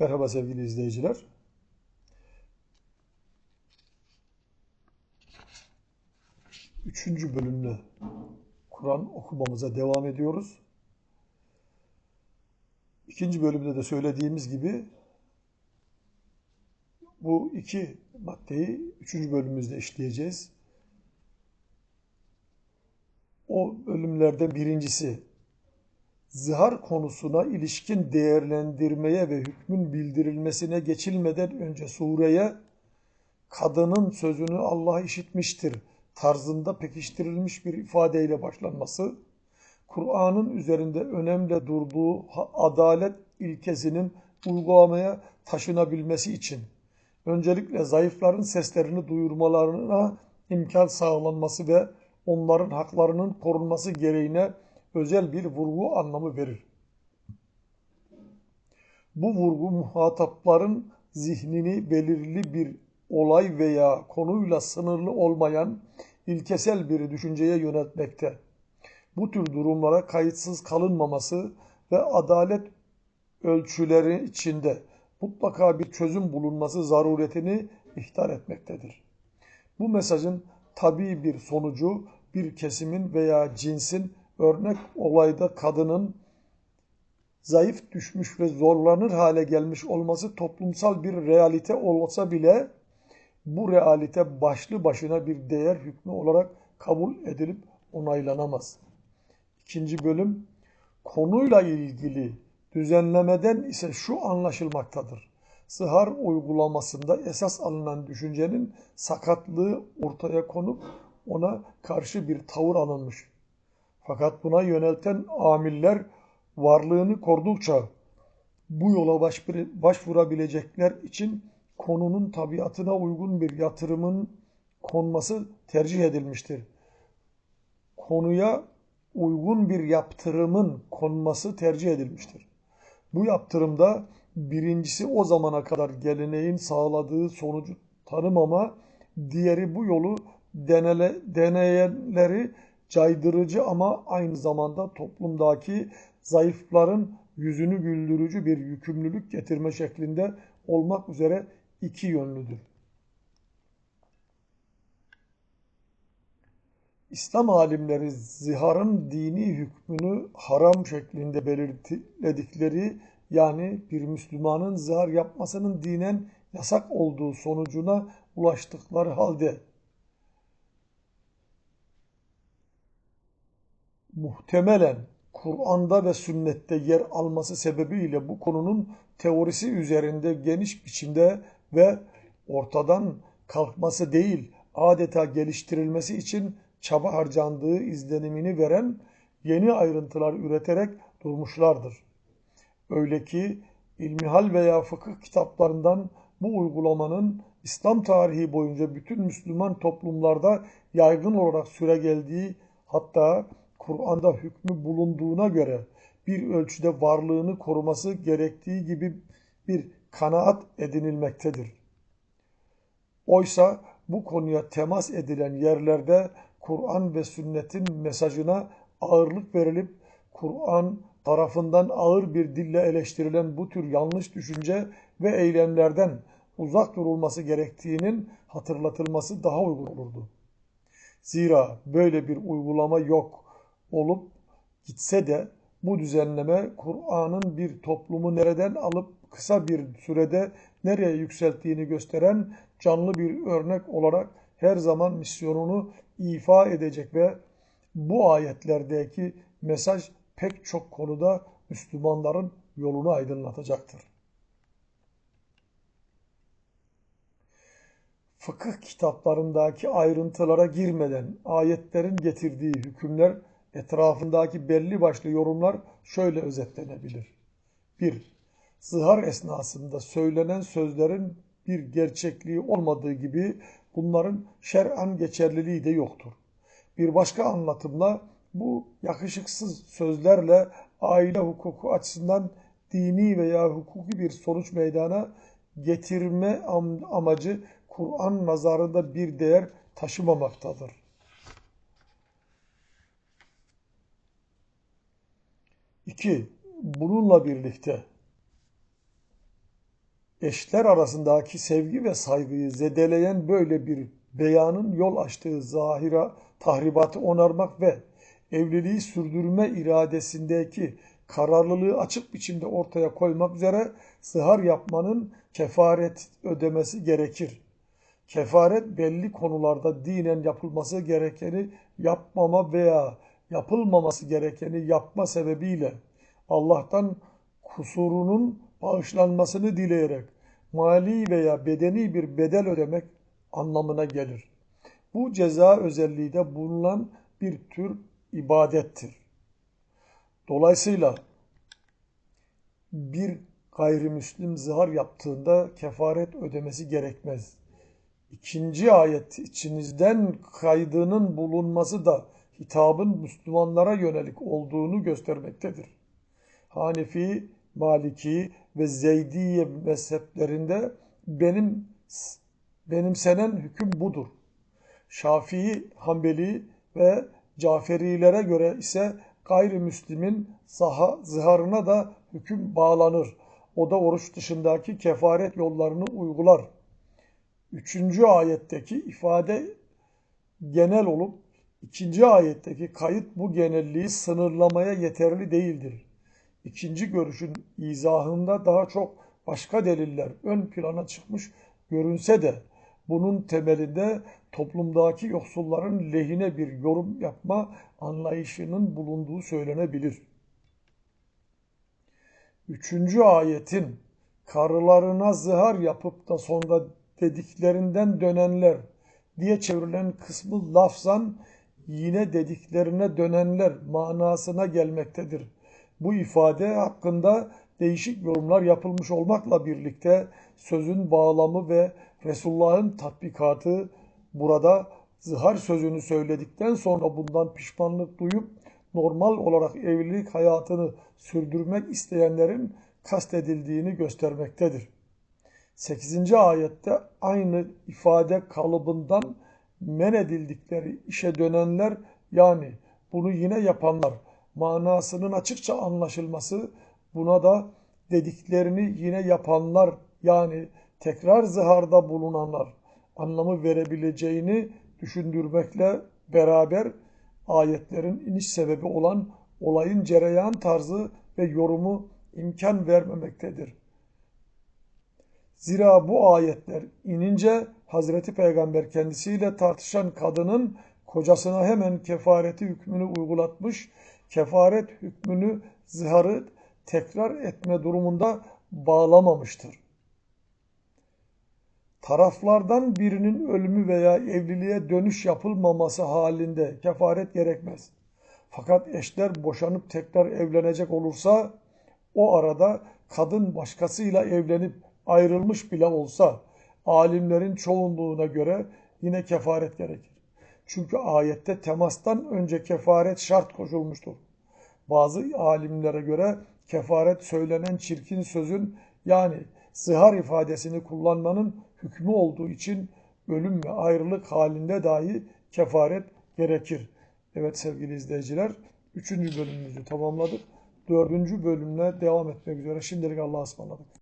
Merhaba sevgili izleyiciler. Üçüncü bölümle Kur'an okumamıza devam ediyoruz. İkinci bölümde de söylediğimiz gibi bu iki maddeyi üçüncü bölümümüzde işleyeceğiz. O bölümlerden birincisi zihar konusuna ilişkin değerlendirmeye ve hükmün bildirilmesine geçilmeden önce sureye kadının sözünü Allah işitmiştir tarzında pekiştirilmiş bir ifadeyle başlanması, Kur'an'ın üzerinde önemli durduğu adalet ilkesinin uygulamaya taşınabilmesi için öncelikle zayıfların seslerini duyurmalarına imkan sağlanması ve onların haklarının korunması gereğine özel bir vurgu anlamı verir. Bu vurgu muhatapların zihnini belirli bir olay veya konuyla sınırlı olmayan ilkesel bir düşünceye yöneltmekte. Bu tür durumlara kayıtsız kalınmaması ve adalet ölçüleri içinde mutlaka bir çözüm bulunması zaruretini ihtar etmektedir. Bu mesajın tabii bir sonucu bir kesimin veya cinsin örnek olayda kadının zayıf düşmüş ve zorlanır hale gelmiş olması toplumsal bir realite olsa bile bu realite başlı başına bir değer hükmü olarak kabul edilip onaylanamaz. İkinci bölüm konuyla ilgili düzenlemeden ise şu anlaşılmaktadır. Sıhar uygulamasında esas alınan düşüncenin sakatlığı ortaya konup ona karşı bir tavır alınmış. Fakat buna yönelten amiller varlığını kordukça bu yola başvurabilecekler için konunun tabiatına uygun bir yatırımın konması tercih edilmiştir. Konuya uygun bir yaptırımın konması tercih edilmiştir. Bu yaptırımda birincisi o zamana kadar geleneğin sağladığı sonucu tanımama, diğeri bu yolu denele, deneyenleri caydırıcı ama aynı zamanda toplumdaki zayıfların yüzünü güldürücü bir yükümlülük getirme şeklinde olmak üzere iki yönlüdür. İslam alimleri ziharın dini hükmünü haram şeklinde belirledikleri yani bir Müslümanın zihar yapmasının dinen yasak olduğu sonucuna ulaştıkları halde muhtemelen Kur'an'da ve sünnette yer alması sebebiyle bu konunun teorisi üzerinde geniş biçimde ve ortadan kalkması değil adeta geliştirilmesi için çaba harcandığı izlenimini veren yeni ayrıntılar üreterek durmuşlardır. Öyle ki ilmihal veya fıkıh kitaplarından bu uygulamanın İslam tarihi boyunca bütün Müslüman toplumlarda yaygın olarak süre geldiği hatta Kur'an'da hükmü bulunduğuna göre bir ölçüde varlığını koruması gerektiği gibi bir kanaat edinilmektedir. Oysa bu konuya temas edilen yerlerde Kur'an ve sünnetin mesajına ağırlık verilip Kur'an tarafından ağır bir dille eleştirilen bu tür yanlış düşünce ve eylemlerden uzak durulması gerektiğinin hatırlatılması daha uygun olurdu. Zira böyle bir uygulama yok olup gitse de bu düzenleme Kur'an'ın bir toplumu nereden alıp kısa bir sürede nereye yükselttiğini gösteren canlı bir örnek olarak her zaman misyonunu ifa edecek ve bu ayetlerdeki mesaj pek çok konuda Müslümanların yolunu aydınlatacaktır. Fıkıh kitaplarındaki ayrıntılara girmeden ayetlerin getirdiği hükümler etrafındaki belli başlı yorumlar şöyle özetlenebilir. 1. Zihar esnasında söylenen sözlerin bir gerçekliği olmadığı gibi bunların şer'an geçerliliği de yoktur. Bir başka anlatımla bu yakışıksız sözlerle aile hukuku açısından dini veya hukuki bir sonuç meydana getirme amacı Kur'an nazarında bir değer taşımamaktadır. 2. Bununla birlikte Eşler arasındaki sevgi ve saygıyı zedeleyen böyle bir beyanın yol açtığı zahira tahribatı onarmak ve evliliği sürdürme iradesindeki kararlılığı açık biçimde ortaya koymak üzere zihar yapmanın kefaret ödemesi gerekir. Kefaret belli konularda dinen yapılması gerekeni yapmama veya yapılmaması gerekeni yapma sebebiyle Allah'tan kusurunun bağışlanmasını dileyerek mali veya bedeni bir bedel ödemek anlamına gelir. Bu ceza özelliği de bulunan bir tür ibadettir. Dolayısıyla bir gayrimüslim zihar yaptığında kefaret ödemesi gerekmez. İkinci ayet içinizden kaydının bulunması da hitabın Müslümanlara yönelik olduğunu göstermektedir. Hanefi, Maliki ve Zeydiye mezheplerinde benim benimsenen hüküm budur. Şafii, Hanbeli ve Caferilere göre ise gayrimüslimin saha, ziharına da hüküm bağlanır. O da oruç dışındaki kefaret yollarını uygular. Üçüncü ayetteki ifade genel olup ikinci ayetteki kayıt bu genelliği sınırlamaya yeterli değildir. İkinci görüşün izahında daha çok başka deliller ön plana çıkmış görünse de bunun temelinde toplumdaki yoksulların lehine bir yorum yapma anlayışının bulunduğu söylenebilir. Üçüncü ayetin karılarına zihar yapıp da sonra dediklerinden dönenler diye çevrilen kısmı lafzan yine dediklerine dönenler manasına gelmektedir. Bu ifade hakkında değişik yorumlar yapılmış olmakla birlikte sözün bağlamı ve Resulullah'ın tatbikatı burada zihar sözünü söyledikten sonra bundan pişmanlık duyup normal olarak evlilik hayatını sürdürmek isteyenlerin kastedildiğini göstermektedir. 8. ayette aynı ifade kalıbından men edildikleri işe dönenler yani bunu yine yapanlar manasının açıkça anlaşılması buna da dediklerini yine yapanlar yani tekrar ziharda bulunanlar anlamı verebileceğini düşündürmekle beraber ayetlerin iniş sebebi olan olayın cereyan tarzı ve yorumu imkan vermemektedir. Zira bu ayetler inince Hazreti Peygamber kendisiyle tartışan kadının kocasına hemen kefareti hükmünü uygulatmış, kefaret hükmünü ziharı tekrar etme durumunda bağlamamıştır. Taraflardan birinin ölümü veya evliliğe dönüş yapılmaması halinde kefaret gerekmez. Fakat eşler boşanıp tekrar evlenecek olursa o arada kadın başkasıyla evlenip ayrılmış bile olsa alimlerin çoğunluğuna göre yine kefaret gerekir. Çünkü ayette temastan önce kefaret şart koşulmuştur. Bazı alimlere göre kefaret söylenen çirkin sözün yani zihar ifadesini kullanmanın hükmü olduğu için ölüm ve ayrılık halinde dahi kefaret gerekir. Evet sevgili izleyiciler, üçüncü bölümümüzü tamamladık. Dördüncü bölümle devam etmek üzere. Şimdilik Allah'a ısmarladık.